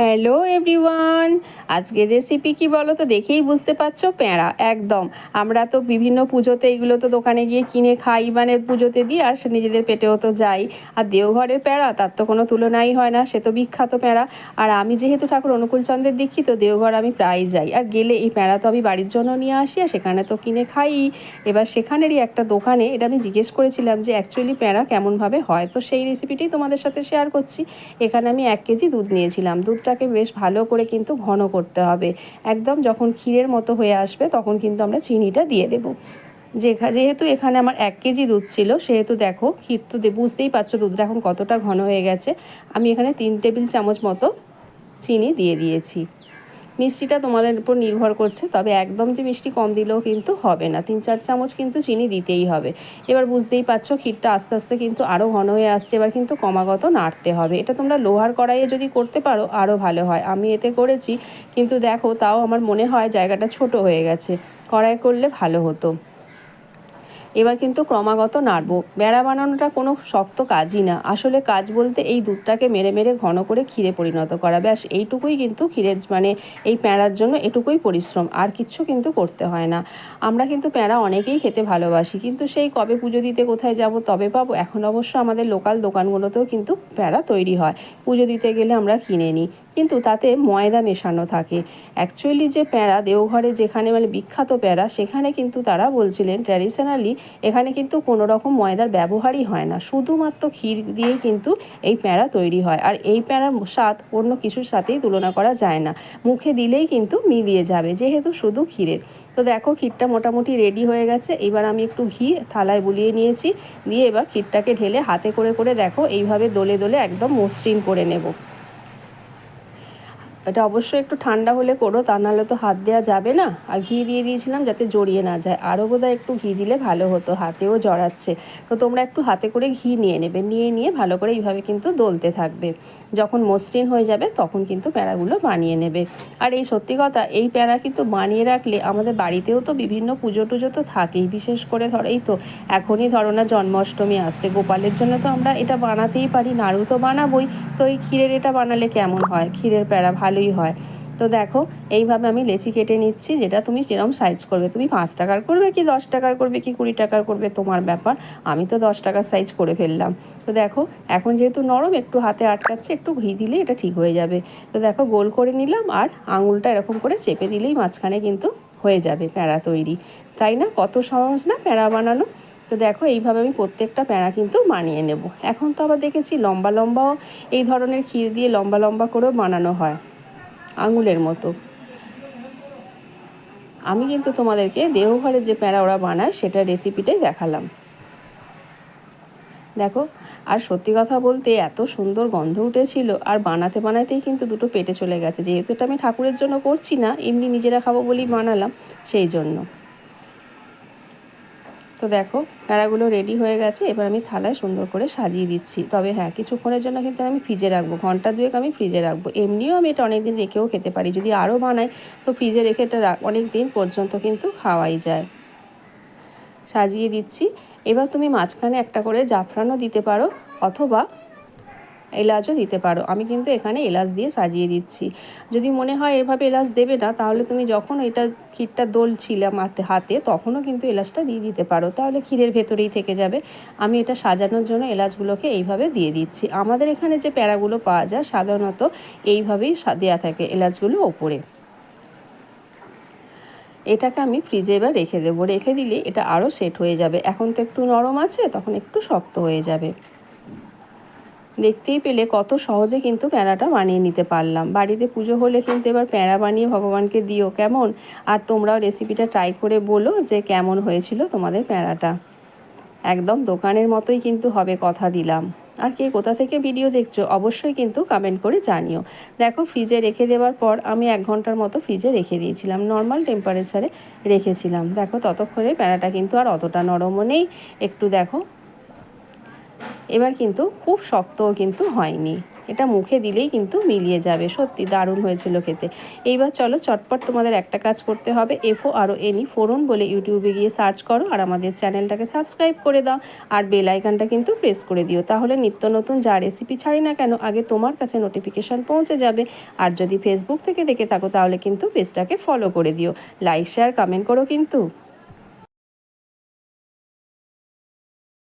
Hello everyone আজকের recipe কি বলো তো? দেখেই বুঝতে পারছ? প্যাঁড়া একদম। আমরা তো বিভিন্ন পুজোতে এগুলো তো দোকানে গিয়ে কিনে খাই মানে পুজোতে দিই, আর সে নিজেদের পেটেও তো যাই। আর দেওঘরের প্যাঁড়া তার তো কোনো তুলনাই হয় না, সে তো বিখ্যাত প্যাঁড়া আর আমি যেহেতু ঠাকুর অনুকূল চন্দ্রের দীক্ষিত, দেওঘর আমি প্রায় যাই। আর গেলে এই প্যাঁড়া তো আমি বাড়ির জন্য নিয়ে আসি, আর সেখানে তো কিনে খাই। এবার সেখানেরই একটা দোকানে, এটা আমি জিজ্ঞেস করেছিলাম যে অ্যাকচুয়ালি প্যাঁড়া কেমনভাবে হয়? তো সেই রেসিপিটাই তোমাদের সাথে শেয়ার করছি। এখানে আমি এক কেজি দুধ নিয়েছিলাম। দুধটাকে বেশ ভালো করে কিন্তু ঘন করতে হবে। একদম যখন ক্ষীরের মতো হয়ে আসবে তখন কিন্তু আমরা চিনিটা দিয়ে দেবো। যেহেতু এখানে আমার এক কেজি দুধ ছিল, সেহেতু দেখো ক্ষীর তো বুঝতেই পারছ দুধটা এখন কতটা ঘন হয়ে গেছে। আমি এখানে তিন টেবিল চামচ মতো চিনি দিয়ে দিয়েছি। মিষ্টিটা তোমাদের উপর নির্ভর করছে, তবে একদম যে মিষ্টি কম দিলেও কিন্তু হবে না। তিন, চার চামচ কিন্তু চিনি দিতেই হবে। এবার বুঝতেই পারছ, ক্ষীরটা আস্তে আস্তে কিন্তু আরও ঘন হয়ে আসছে, এবার কিন্তু ক্রমাগত নাড়তে হবে। এটা তোমরা লোহার কড়াইয়ে যদি করতে পারো আরও ভালো হয়। আমি এতে করেছি, কিন্তু দেখো, তাও আমার মনে হয় জায়গাটা ছোট হয়ে গেছে। কড়াই করলে ভালো হতো। এবার কিন্তু ক্রমাগত নাড়বো। বেড়া বানানোটা কোনো শক্ত কাজই না। আসলে কাজ বলতে এই দুধটাকে মেরে মেরে ঘন করে ক্ষীরে পরিণত করা। ব্যাস, এইটুকুই কিন্তু ক্ষীরের মানে এই প্যাঁড়ার জন্য এটুকুই পরিশ্রম। আর কিচ্ছু কিন্তু করতে হয় না। আমরা কিন্তু প্যাঁড়া অনেকেই খেতে ভালোবাসি। কিন্তু সেই কবে পুজো দিতে কোথায় যাব, তবে পাবো। এখন অবশ্য আমাদের লোকাল দোকানগুলোতেও কিন্তু প্যাঁড়া তৈরি হয়। পুজো দিতে গেলে আমরা কিনে নিই। কিন্তু তাতে ময়দা মেশানো থাকে। অ্যাকচুয়ালি যে প্যাঁড়া দেওঘরে যেখানে মানে বিখ্যাত প্যাঁড়া সেখানে কিন্তু তারা বলছিলেন ট্র্যাডিশনালি এখানে কিন্তু কোনো রকম ময়দার ব্যবহারই হয় না। শুধুমাত্র ক্ষীর দিয়েই কিন্তু এই প্যাঁড়া তৈরি হয়। আর এই প্যাঁড়ার স্বাদ অন্য কিছুর সাথেই তুলনা করা যায় না। মুখে দিলেই কিন্তু মিলিয়ে যাবে, যেহেতু শুধু ক্ষীরের। তো দেখো, ক্ষীরটা মোটামুটি রেডি হয়ে গেছে। এবার আমি একটু ঘি থালায় বুলিয়ে নিয়েছি। দিয়ে এবার ক্ষীরটাকে ঢেলে হাতে করে করে দেখো, এইভাবে দোলে দোলে একদম মসৃণ করে নেব। এটা অবশ্যই একটু ঠান্ডা হলে করো, তা নাহলে তো হাত দেওয়া যাবে না। আর ঘি দিয়ে দিয়েছিলাম যাতে জড়িয়ে না যায়। আরও বোধহয় একটু ঘি দিলে ভালো হতো, হাতেও জড়াচ্ছে। তো তোমরা একটু হাতে করে ঘি নিয়ে নেবে, নিয়ে নিয়ে ভালো করে এইভাবে কিন্তু দলতে থাকবে। যখন মসৃণ হয়ে যাবে তখন কিন্তু প্যাড়াগুলো বানিয়ে নেবে। আর এই সত্যি কথা, এই প্যাড়া কিন্তু বানিয়ে রাখলে আমাদের বাড়িতেও তো বিভিন্ন পুজো টুজো তো থাকেই। বিশেষ করে ধরো এই তো, এখনই ধরো না জন্মাষ্টমী আসছে, গোপালের জন্য তো আমরা এটা বানাতেই পারি, নাড়ু তো বানাবোই। তো এই ক্ষীরের এটা বানালে কেমন হয়? ক্ষীরের প্যাড়া ভালোই হয়। তো দেখো, এইভাবে আমি লেচি কেটে নিচ্ছি, যেটা তুমি যেরকম সাইজ করবে। তুমি পাঁচ টাকার করবে কি দশ টাকার করবে কি কুড়ি টাকার করবে, তোমার ব্যাপার। আমি তো দশ টাকার সাইজ করে ফেললাম। তো দেখো, এখন যেহেতু নরম, একটু হাতে আটকাচ্ছে, একটু ঘি দিলে এটা ঠিক হয়ে যাবে। তো দেখো, গোল করে নিলাম আর আঙুলটা এরকম করে চেপে দিলেই মাঝখানে কিন্তু হয়ে যাবে প্যাঁড়া তৈরি। তাই না? কত সহজ না প্যাঁড়া বানানো? তো দেখো, এইভাবে আমি প্রত্যেকটা প্যাঁড়া কিন্তু বানিয়ে নেব। এখন তো আবার দেখেছি লম্বা লম্বাও এই ধরনের ক্ষীর দিয়ে লম্বা লম্বা করেও বানানো হয়। আঙুলের মতো। আমি কিন্তু তোমাদেরকে দেহঘরের যে প্যাঁড়া ওরা বানায় সেটা রেসিপিটাই দেখালাম। দেখো, আর সত্যি কথা বলতে এত সুন্দর গন্ধ উঠেছিল, আর বানাতে বানাতেই কিন্তু দুটো পেটে চলে গেছে। যেহেতু এটা আমি ঠাকুরের জন্য করছি না, এমনি নিজেরা খাব বলেই বানালাম, সেই জন্য। তো দেখো প্যাড়াগুলো রেডি হয়ে গেছে, এবার আমি থালায় সুন্দর করে সাজিয়ে দিচ্ছি। তবে হ্যাঁ কিছুক্ষণের জন্য কিন্তু আমি ফ্রিজে রাখব। ঘণ্টা দুয়েক আমি ফ্রিজে রাখব। এমনিও আমি এটা অনেকদিন রেখেও খেতে পারি। যদি আরও বানাই, তো ফ্রিজে রেখে এটা অনেক দিন পর্যন্ত কিন্তু খাওয়াই যায়। সাজিয়ে দিচ্ছি। এবার তুমি মাঝখানে একটা করে জাফরানও দিতে পারো, অথবা এলাচও দিতে পারো। আমি কিন্তু এখানে এলাচ দিয়ে সাজিয়ে দিচ্ছি। যদি মনে হয় এভাবে এলাচ দেবে না, তাহলে তুমি যখন এটা ক্ষীরটা দোলছিলাম হাতে হাতে, তখনও কিন্তু এলাচটা দিয়ে দিতে পারো। তাহলে ক্ষীরের ভেতরেই থেকে যাবে। আমি এটা সাজানোর জন্য এলাচগুলোকে এইভাবে দিয়ে দিচ্ছি। আমাদের এখানে যে প্যারাগুলো পাওয়া যায়, সাধারণত এইভাবেই দেয়া থাকে এলাচগুলো ওপরে। এটাকে আমি ফ্রিজে এবার রেখে দেবো। রেখে দিলে এটা আরও সেট হয়ে যাবে। এখন তো একটু নরম আছে, তখন একটু শক্ত হয়ে যাবে। দেখতেই পেলে কত সহজে কিন্তু প্যাঁড়াটা বানিয়ে নিতে পারলাম। বাড়িতে পুজো হলে কিন্তু এবার প্যাঁড়া বানিয়ে ভগবানকে দিও, কেমন? আর তোমরাও রেসিপিটা ট্রাই করে বলো যে কেমন হয়েছিল তোমাদের প্যাঁড়াটা একদম দোকানের মতোই কিন্তু হবে কথা দিলাম। আর কে কোথা থেকে ভিডিও দেখছ, অবশ্যই কিন্তু কমেন্ট করে জানিও। দেখো ফ্রিজে রেখে দেওয়ার পর আমি এক ঘণ্টার মতো ফ্রিজে রেখে দিয়েছিলাম। নর্মাল টেম্পারেচারে রেখেছিলাম। দেখো ততক্ষণে প্যাঁড়াটা কিন্তু আর অতটা নরমও নেই। একটু দেখো। এবার কিন্তু খুব শক্তও কিন্তু হয়নি। এটা মুখে দিলেই কিন্তু মিলিয়ে যাবে। সত্যি দারুণ হয়েছিল খেতে। এইবার চলো চটপট তোমাদের একটা কাজ করতে হবে। এফও আরও এনি ফোরন বলে ইউটিউবে গিয়ে সার্চ করো আর আমাদের চ্যানেলটাকে সাবস্ক্রাইব করে দাও। আর বেল আইকনটা কিন্তু প্রেস করে দিও। তাহলে নিত্য নতুন যা রেসিপি ছাড়ি না কেন আগে তোমার কাছে নোটিফিকেশান পৌঁছে যাবে। আর যদি ফেসবুক থেকে দেখে থাকো তাহলে কিন্তু পেজটাকে ফলো করে দিও। লাইক শেয়ার কমেন্ট করো কিন্তু।